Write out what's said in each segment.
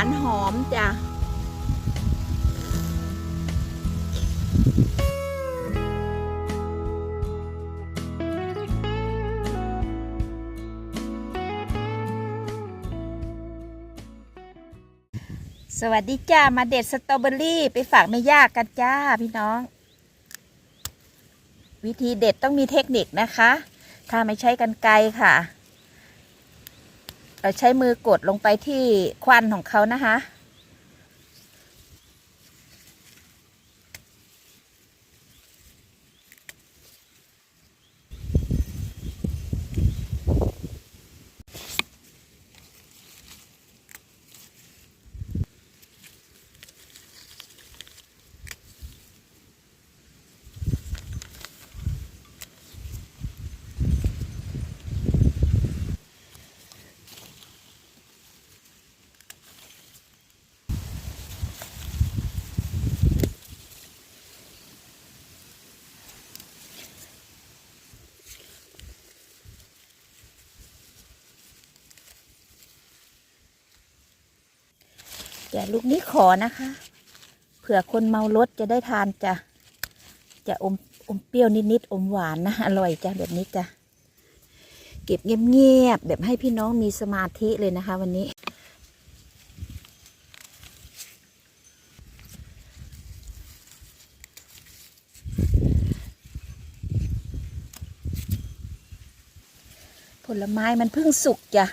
านหอมจ้ะสวัสดีจ้า มาเด็ดสตรอเบอรี่ไปฝากแม่ย่ากันจ้าพี่น้อง วิธีเด็ดต้องมีเทคนิคนะคะ ถ้าไม่ใช้กันไกรค่ะ ใช้มือกดลงไปที่ควันของเขานะคะ แต่ลูกนี้ขอนะคะ เผื่อคนเมารถจะได้ทานจ้ะจะอมอมเปรี้ยวนิดๆอมหวานนะอร่อยจ้ะแบบนี้จ้ะเก็บเงียบๆแบบให้พี่น้องมีสมาธิเลยนะคะ วันนี้ ผลไม้มันเพิ่งสุกจ้ะ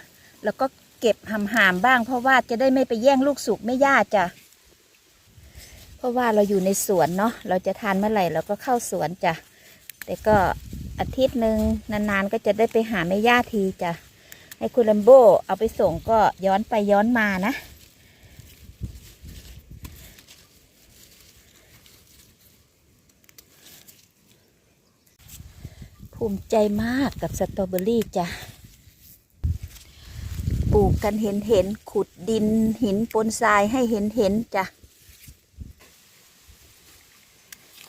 แล้วก็ เก็บหำหามบ้าง เพราะว่าจะได้ไม่ไปแย่งลูกสุกไม่ย่าจ้ะเพราะว่าเราอยู่ในสวนเนาะเราจะทานเมื่อไหร่เราก็เข้าสวนจ้ะแต่ก็อาทิตย์หนึ่งนานๆก็จะได้ไปหาแม่ย่าทีจ้ะให้คุณลัมโบเอาไปส่งก็ย้อนไปย้อนมานะ ภูมิใจมากกับสตรอเบอรี่จ้ะ ปลูกกันเห็นเห็นขุดดินหินปนทรายให้เห็นเห็นจ้ะ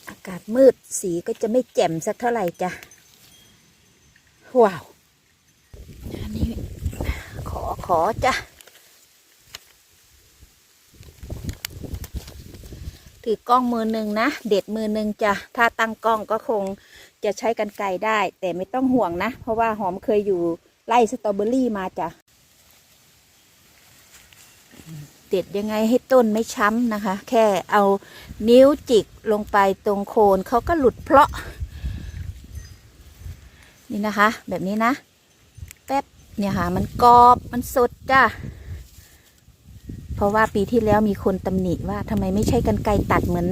อากาศมืดสีก็จะไม่แจ่มสักเท่าไหร่จ้ะ ว้าว อันนี้ ขอขอจ้ะ ถือกล้องมือหนึ่งนะ เด็ดมือหนึ่งจ้ะ ถ้าตั้งกล้องก็คงจะใช้กันไกรได้ แต่ไม่ต้องห่วงนะ เพราะว่าหอมเคยอยู่ไล่สตรอเบอรี่มาจ้ะ เด็ดยังไงให้ต้นไม่ช้ำนะคะ แค่เอานิ้วจิกลงไปตรงโคนเขาก็หลุดเพาะ นี่นะคะ แบบนี้นะแป๊บเนี่ยค่ะ มันกรอบมันสดจ้ะเพราะว่าปีที่แล้วมีคนตำหนิว่าทำไมไม่ใช่กันไกรตัดเหมือน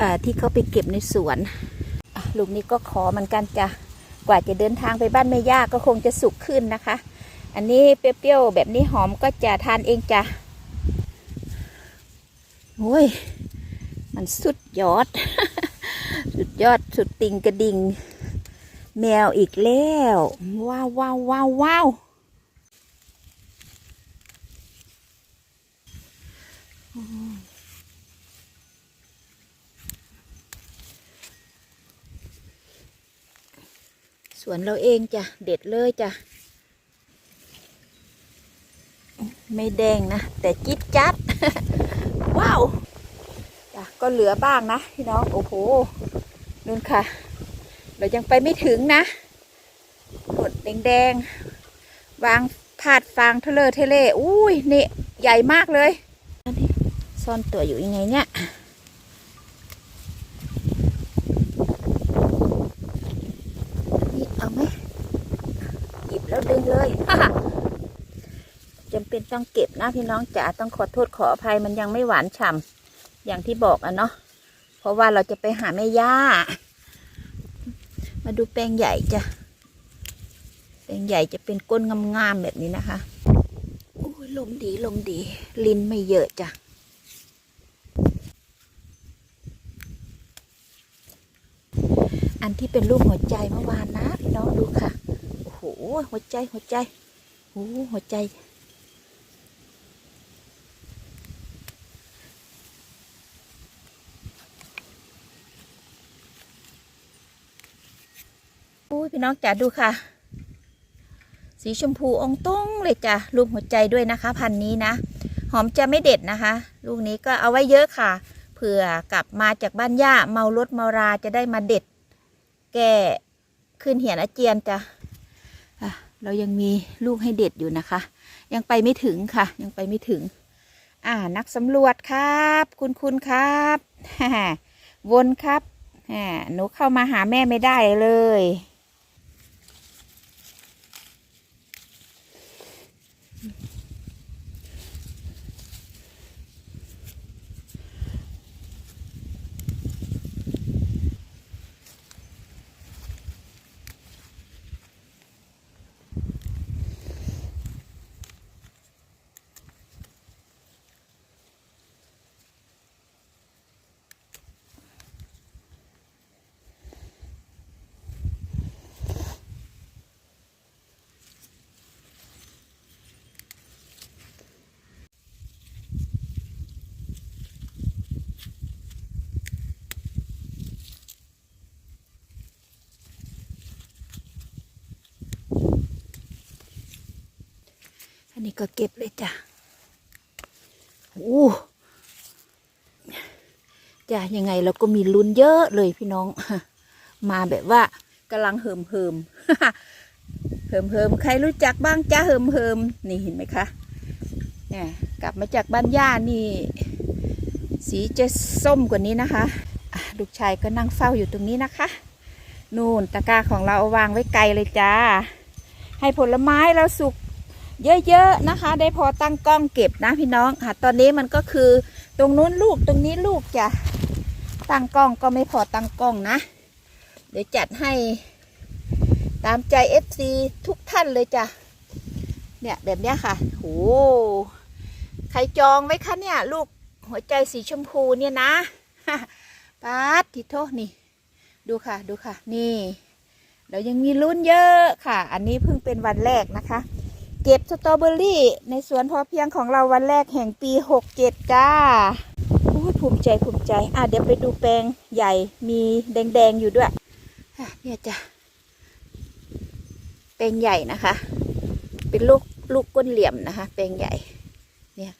อที่เขาไปเก็บในสวนลูกนี้ก็ขอมือนกันจ้ะกว่าจะเดินทางไปบ้านแม่ย่าก็คงจะสุกขึ้นนะคะ อันนี้เปรี้ยวๆแบบนี้หอมก็จะทานเองจ้ะ โอ้ย มันสุดยอด สุดยอดสุดติงกระดิ่ง แมวอีกแล้ว ว้าวว้าวว้าวว้าวสวนเราเองจ้ะ เด็ดเลยจ้ะ ไม่แดงนะ แต่จิ๊ดจัด ว้าวก็เหลือบ้างนะพี่น้องโอ้โหนู่นค่ะ เรายังไปไม่ถึงนะหดแดงๆวางพาดฟางเทเลอร์เทเล่อุ้ยนี่ใหญ่มากเลยซ่อนตัวอยู่ยังไงเนี่ย นี่เอาไหมหยิบแล้วดึงเลย จำเป็น ต้องเก็บนะพี่น้องจ๋าต้องขอโทษขออภัยมันยังไม่หวานฉ่ำอย่างที่บอกอะเนาะเพราะว่าเราจะไปหาแม่ย่า มาดูแปลงใหญ่จ้ะแปลงใหญ่จะเป็นก้นงามๆแบบนี้นะคะโอ้ยลมดีลมดี ลิ้นไม่เยอะจ้ะอันที่เป็นรูปหัวใจเมื่อวานนะพี่น้องดูค่ะโอ้โหหัวใจหัวใจโอ้หัวใจ พี่น้องจ๋าดูค่ะ สีชมพูองตรงเลยจ้ะรูปหัวใจด้วยนะคะ พันนี้นะ หอมจะไม่เด็ดนะคะ ลูกนี้ก็เอาไว้เยอะค่ะ เผื่อกลับมาจากบ้านย่าเมารถเมาราจะได้มาเด็ด แก้ขึ้นเหียนอาเจียนจ้ะเรายังมีลูกให้เด็ดอยู่นะคะ ยังไปไม่ถึงค่ะ ยังไปไม่ถึง อ่านักสำรวจครับ คุณคุณครับวนครับหนูเข้ามาหาแม่ไม่ได้เลย ก็เก็บเลยจ้ะโอ้จ้ะยังไงเราก็มีลุ้นเยอะเลยพี่น้อง มาแบบว่ากำลังเหิมเหิมเหิมเหิมใครรู้จักบ้างจ้าเหิมเหิมนี่เห็นไหมคะเนี่ยกลับมาจากบ้านย่านี่ สีจะส้มกว่านี้นะคะอะลูกชายก็นั่งเฝ้าอยู่ตรงนี้นะคะ นู่นตะกร้าของเราเอาวางไว้ไกลเลยจ้า ให้ผลไม้เราสุก เยอะๆนะคะ ได้พอตั้งกล้องเก็บนะพี่น้องค่ะ ตอนนี้มันก็คือตรงนู้นลูกตรงนี้ลูกจ้ะตั้งกล้องก็ไม่พอตั้งกล้องนะ เดี๋ยวจัดให้ตามใจ FC ทุกท่านเลยจ้ะ เนี่ยแบบเนี้ยค่ะโหใครจองไว้คะเนี่ย ลูกหัวใจสีชมพูเนี่ยนะป๊าดทิโทนี่ ดูค่ะดูค่ะ นี่เรายังมีลุ้นเยอะค่ะ อันนี้เพิ่งเป็นวันแรกนะคะ เก็บสตรอเบอรี่ ในสวนพอเพียงของเราวันแรกแห่งปี 67 จ้าโอ้ยภูมิใจภูมิใจ อะเดี๋ยวไปดูแปลงใหญ่มีแดงๆอยู่ด้วยเนี่ยจ้ะแปลงใหญ่นะคะ เป็นลูกลูกก้นเหลี่ยมนะคะ แปลงใหญ่ เนี่ย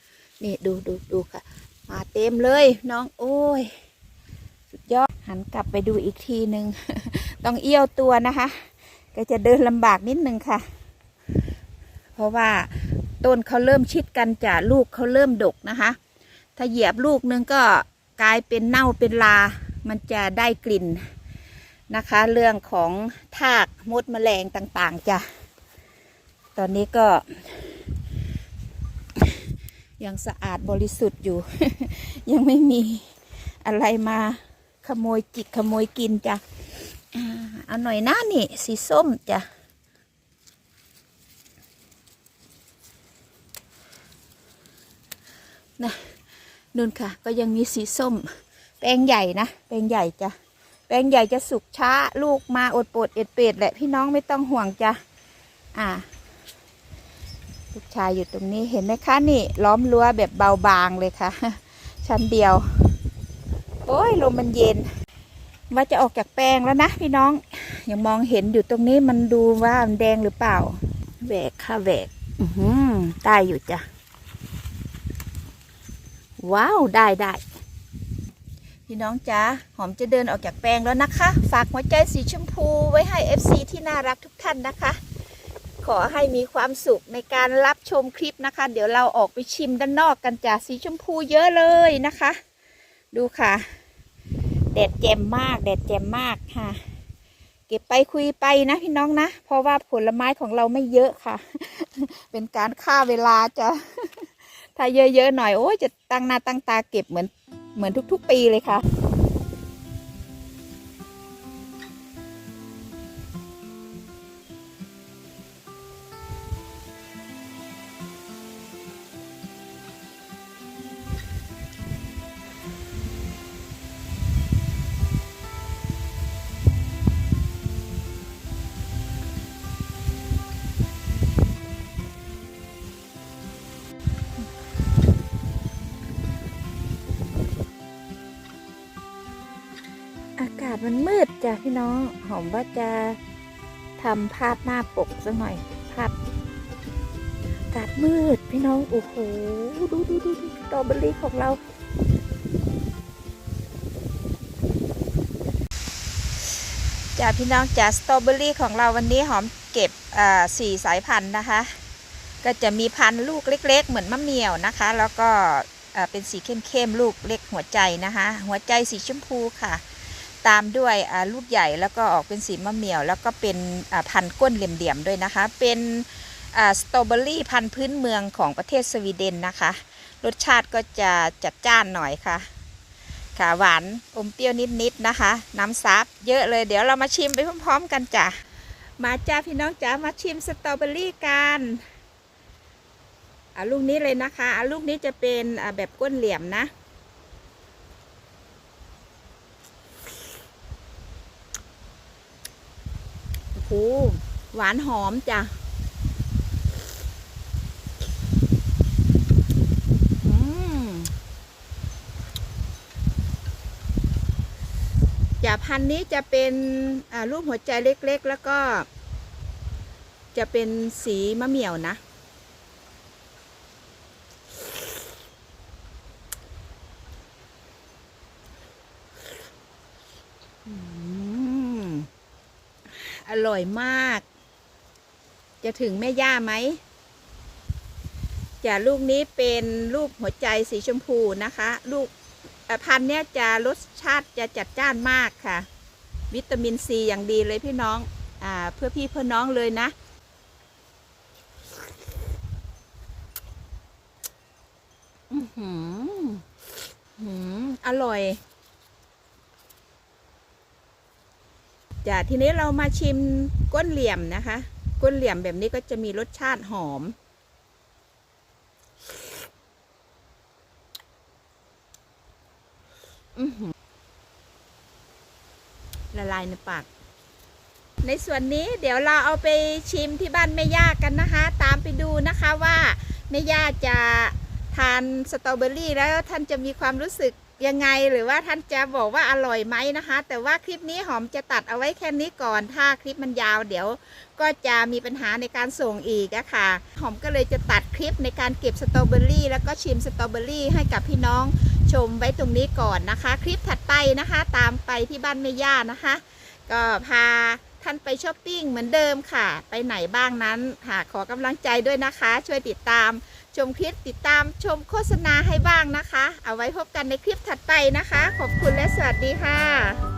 นี่ดูดูดูค่ะ มาเต็มเลยน้องโอ้ย สุดยอดหันกลับไปดูอีกทีหนึ่งต้องเอี้ยวตัวนะคะ ก็จะเดินลำบากนิดนึงค่ะ เพราะว่าต้นเขาเริ่มชิดกันจ้ะลูกเขาเริ่มดกนะคะ ถ้าเหยียบลูกนึงก็กลายเป็นเน่าเป็นลา มันจะได้กลิ่นนะคะ เรื่องของทากมดแมลงต่างๆจ้ะตอนนี้ก็ ยังสะอาดบริสุทธิ์อยู่ ยังไม่มีอะไรมาขโมยจิกขโมยกินจ้ะเอาหน่อยนะนี่สีส้มจ้ะ นะนู่นค่ะ ก็ยังมีสีส้ม แปลงใหญ่นะ แปลงใหญ่จ้ะแปลงใหญ่จะสุกช้าลูกมาอดปวดเอ็ดเป็ดแหละพี่น้องไม่ต้องห่วงจ้ะอ่า ลูกชายอยู่ตรงนี้เห็นไหมคะนี่ ล้อมรั้วแบบเบาบางเลยค่ะ ชั้นเดียว โอ้ยลมมันเย็น ว่าจะออกจากแปลงแล้วนะพี่น้องยังมองเห็นอยู่ตรงนี้มันดูว่ามันแดงหรือเปล่าแหวกค่ะแหวก อือหือได้อยู่จ้ะ ว้าว ได้ได้พี่น้องจ๋าหอมจะเดินออกจากแปลงแล้วนะคะ ฝากหัวใจสีชมพูไว้ให้ FC ที่น่ารักทุกท่านนะคะ ขอให้มีความสุขในการรับชมคลิปนะคะ เดี๋ยวเราออกไปชิมด้านนอกกันจ้าสีชมพูเยอะเลยนะคะ ดูค่ะแดดแจ่มมากแดดแจ่มมากค่ะ เก็บไปคุยไปนะพี่น้องนะ เพราะว่าผลไม้ของเราไม่เยอะค่ะ เป็นการฆ่าเวลาจ้ะ ถ้าเยอะๆหน่อยโอ้ยจะตั้งหน้าตั้งตาเก็บเหมือนเหมือนทุก ๆ ปีเลยค่ะ มันมืดจ้ะพี่น้อง หอมว่าจะทำภาพหน้าปกสักหน่อย ภาพถากาศมืดพี่น้อง โอ้โห ดูดูดูดูสตอเบอรี่ของเราจ้าพี่น้องจ้าสตรอเบอรี่ของเราวันนี้หอมเก็บอ่าสี่สายพันธุ์นะคะ ก็จะมีพันธุ์ลูกเล็ก ๆ เหมือนมะเหมี่ยวนะคะ แล้วก็อ่าเป็นสีเข้มๆลูกเล็กหัวใจนะคะ หัวใจสีชมพูค่ะ ตามด้วยลูกใหญ่แล้วก็ออกเป็นสีมะเหมี่ยว แล้วก็เป็นพันก้นเหลี่ยมๆด้วยนะคะ เป็นสตรอเบอรี่พันธุ์พื้นเมืองของประเทศสวีเดนนะคะ รสชาติก็จะจัดจ้านหน่อยค่ะ ค่ะหวานอมเปรี้ยวนิดๆนะคะ น้ำซับเยอะเลยเดี๋ยวเรามาชิมไปพร้อมๆกันจ้ะมาจ้าพี่น้องจ้ามาชิมสตรอเบอรี่กันอะลูกนี้เลยนะคะอะลูกนี้จะเป็นแบบก้นเหลี่ยมนะ โหหวานหอมจ้ะจะพันนี้จะเป็นรูปหัวใจเล็กๆ แล้วก็ จะเป็นสีมะเหมี่ยวนะ ร่อยมาก จะถึงแม่ย่าไหมจะลูกนี้เป็นรูปหัวใจสีชมพูนะคะ ลูกพันธุ์เนี้ยจะรสชาติจะจัดจ้านมากค่ะ วิตามินซีอย่างดีเลยพี่น้องอ่าเพื่อพี่เพื่อน้องเลยนะ อือหือหืออร่อย จ้ะทีนี้เรามาชิมก้นเหลี่ยมนะคะ ก้นเหลี่ยมแบบนี้ก็จะมีรสชาติหอม ละลายในปาก ในส่วนนี้เดี๋ยวเราเอาไปชิมที่บ้านแม่ย่ากันนะคะ ตามไปดูนะคะว่าแม่ย่าจะทานสตรอเบอรี่แล้วท่านจะมีความรู้สึก ยังไงหรือว่าท่านจะบอกว่าอร่อยไหมนะคะ แต่ว่าคลิปนี้หอมจะตัดเอาไว้แค่นี้ก่อน ถ้าคลิปมันยาวเดี๋ยว ก็จะมีปัญหาในการส่งอีกอะค่ะ หอมก็เลยจะตัดคลิปในการเก็บสตรอเบอรี่แล้วก็ชิมสตรอเบอรี่ให้กับพี่น้องชมไว้ตรงนี้ก่อนนะคะ คลิปถัดไปนะคะ ตามไปที่บ้านแม่ย่านะคะ ก็พาท่านไปช้อปปิ้งเหมือนเดิมค่ะ ไปไหนบ้างนั้นค่ะขอกำลังใจด้วยนะคะ ช่วยติดตาม ชมคลิปติดตามชมโฆษณาให้บ้างนะคะ เอาไว้พบกันในคลิปถัดไปนะคะ ขอบคุณและสวัสดีค่ะ